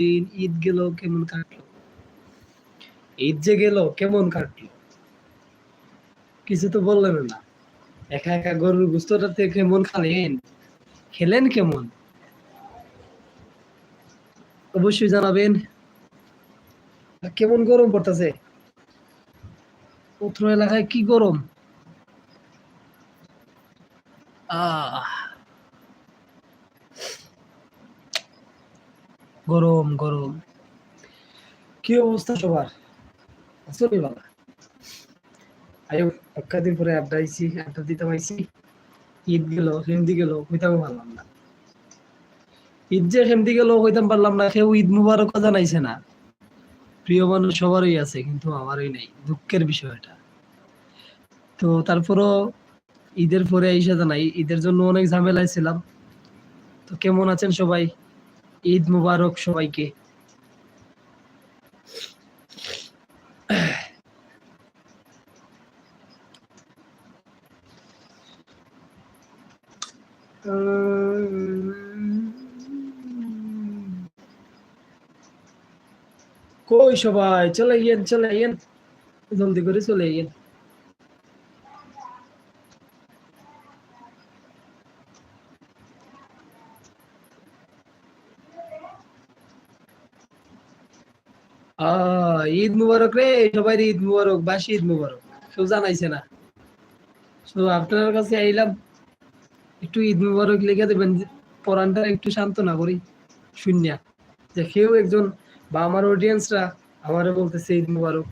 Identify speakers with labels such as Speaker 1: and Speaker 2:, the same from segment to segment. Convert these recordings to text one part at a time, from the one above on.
Speaker 1: দিন ঈদ গেল কেমন কাটলো? ঈদ যে গেল কেমন কাটলো? কিছু তো বললেন না। একা একা গরুর গুস্তটা থেকে কেমন খালেন? খেলেন কেমন? অবশ্যই জানাবেন। কেমন গরম পড়তেছে? উত্তর এলাকায় কি গরম? আহ গরম গরম। কি অবস্থা সবার? বাবা? আয়ো পরে আড্ডা দিতে পাইছি। ঈদ গেল হিন্দি গেল হইতাম পারলাম না। ঈদ যে গেল, হইতাম পারলাম না কেউ ঈদ মুবারক জানাইছে না। প্রিয় মানুষ সবারই আছে, কিন্তু আমারই নেই, দুঃখের বিষয় এটা তো তারপরও ঈদের পরে আইসা জানাই, ঈদের জন্য অনেক ঝামেলায় ছিলাম। তো কেমন আছেন সবাই? ঈদ মুবারক সবাইকে। কই সবাই? চলে গিয়েন চলে গিয়েন জলদি করে চলে গিয়েন আহ ঈদ মুবারক রে সবাই ঈদ মুবারক, বাসি ঈদ মুবারক। কেউ জানাইছে না। তো আপনার কাছে আইলাম, একটু ঈদ মুবারক লিখে দেবেন পরানটা একটু সান্ত্বনা করি, শূন্যা। যে কেউ একজন বা আমার অডিয়েন্সরা আমারে বলতেছে ঈদ মুবারক।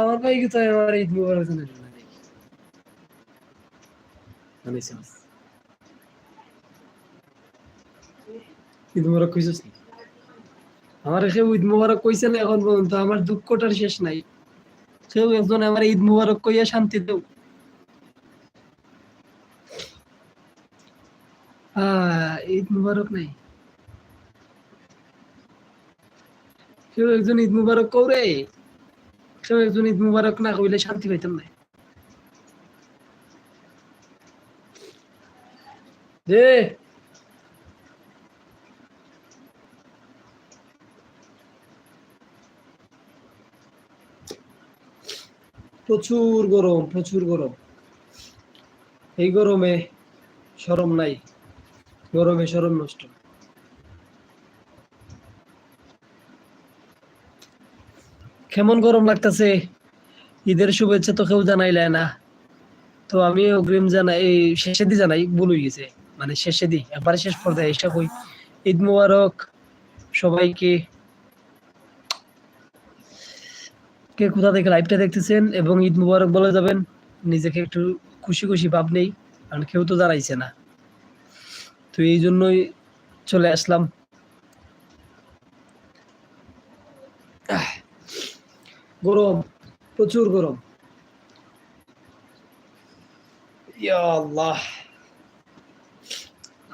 Speaker 1: আমার ভাই কোথায় আমার ঈদ মুবারক জানাই ঈদ মুবারক কইছিস নি আমার কেউ ঈদ মুবারক কইছে না এখন পর্যন্ত, আমার দুঃখটার শেষ নাই। কেউ একজন আমার ঈদ মুবারক কইয়া শান্তি দেও ঈদ মুবারক নাই। কেউ একজন ঈদ মুবারক কৌরে কেউ একজন ঈদ মুবারক না কইলে শান্তি পাইতাম না। যে প্রচুর গরম প্রচুর গরম। এই গরমে সরম নাই, গরমে সরম নষ্ট। কেমন গরম লাগতেছে? ঈদের শুভেচ্ছা তো কেউ জানাইলে না। তো আমি অগ্রিম জানাই, এই শেষে দি জানাই, ভুল হয়ে গেছে। মানে শেষে দি একবারে শেষ পর্যায়ে এসে কই, ঈদ মুবারক সবাইকে কে কোথা থেকে লাইভটা দেখতেছেন এবং ঈদ মুবারক বলে যাবেন, নিজেকে একটু খুশি খুশি ভাব নেই, কারণ কেউ তো দাঁড়াইছে না। তো এই জন্যই চলে আসলাম। গরম, প্রচুর গরম।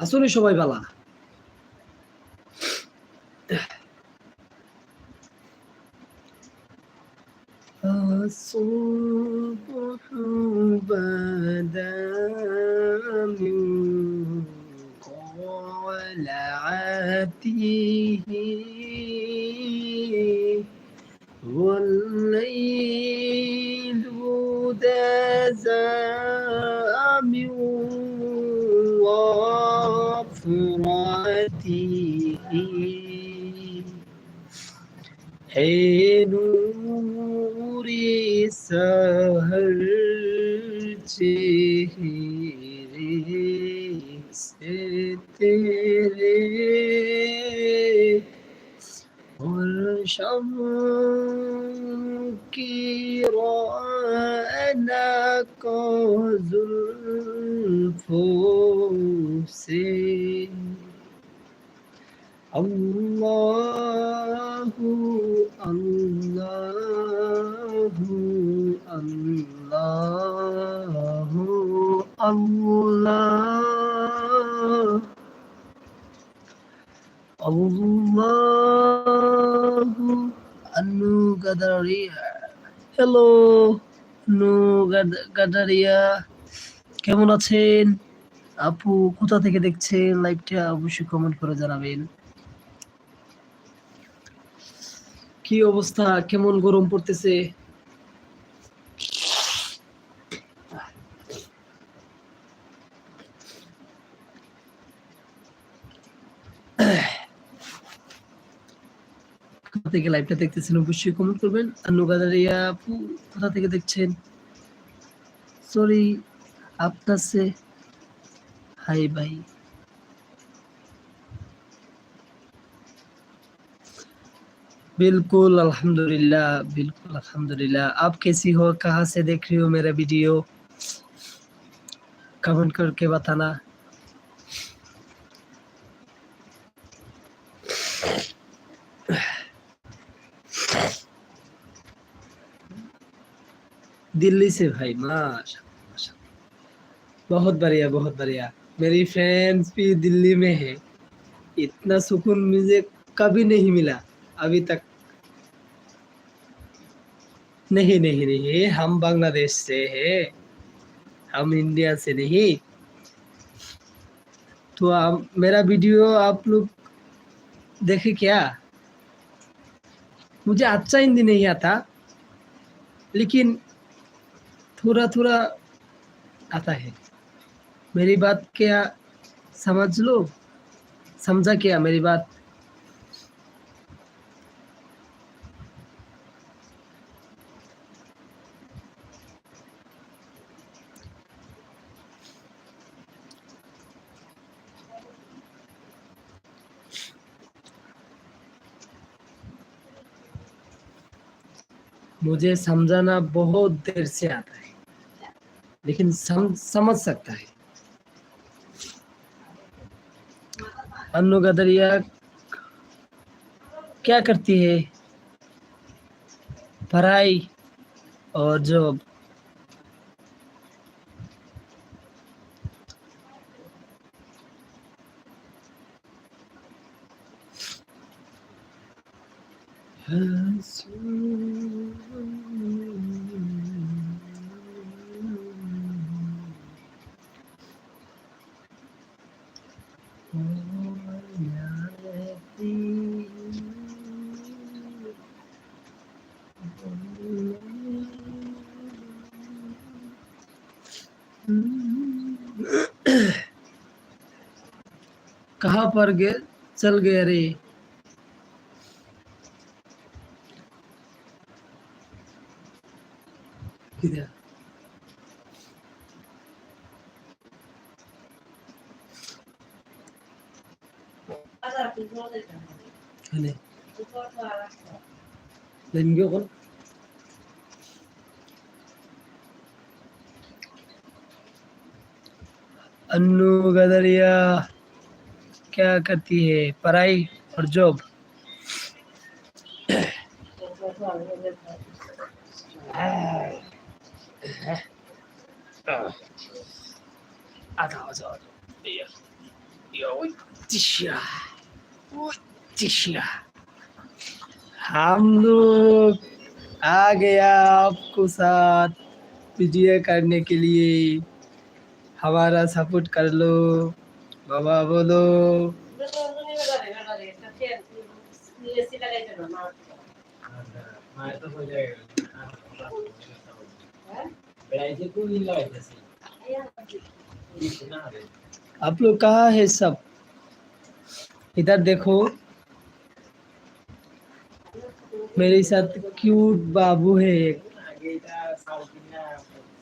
Speaker 1: আসলে সবাই বালা الصبح بدا من قلعته والليل دزا من وفرته حين सहर चेहरे से तेरे और शम की रोना को जुल्फों से अल्लाह কেমন আছেন? আপু, কোথা থেকে দেখছেন? লাইভটা অবশ্যই কমেন্ট করে জানাবেন। কি অবস্থা? কেমন গরম পড়তেছে? কোথা থেকে লাইভটা দেখতেছেন অবশ্যই কমেন্ট করবেন আর নোগাদারিয়া আপু কোথা থেকে দেখছেন সরি আপনার সে हाय भाई बिल्कुल अल्हम्दुलिल्लाह बिल्कुल अल्हम्दुलिल्लाह आप कैसी हो कहाँ से देख रही हो मेरा वीडियो कमेंट करके बताना दिल्ली से भाई माशा बहुत बढ़िया बहुत बढ़िया। मेरी फ्रेंड्स भी दिल्ली में है। इतना सुकून मुझे कभी नहीं मिला, अभी तक। नहीं नहीं नहीं हम बांग्लादेश से है। हम इंडिया से नहीं। तो आप, मेरा वीडियो आप लोग देखे क्या? मुझे अच्छा हिंदी नहीं आता, लेकिन थोड़ा थोड़ा आता है। मेरी बात क्या समझ लो? समझा क्या मेरी बात? मुझे समझाना बहुत देर से आता है। लेकिन सम, समझ सकता है। अनु गदरिया क्या करती है? पढ़ाई और जॉब कहाँ पर गए चल गए रे किधर? Linggo ko. अन्नू गदरिया, क्या करती है? पढ़ाई और जॉब हम लोग आ गया आपको साथ वीडियो करने के लिए। हमारा सपोर्ट कर लो। बाबा बोलो। आप लोग कहाँ है सब? इधर देखो। मेरे साथ क्यूट बाबू है।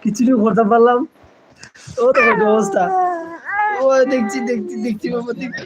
Speaker 1: খিচুড়ি করতে পারলাম। ও তো অবস্থা। ও দেখছি দেখছি দেখছি বাবা দেখছি।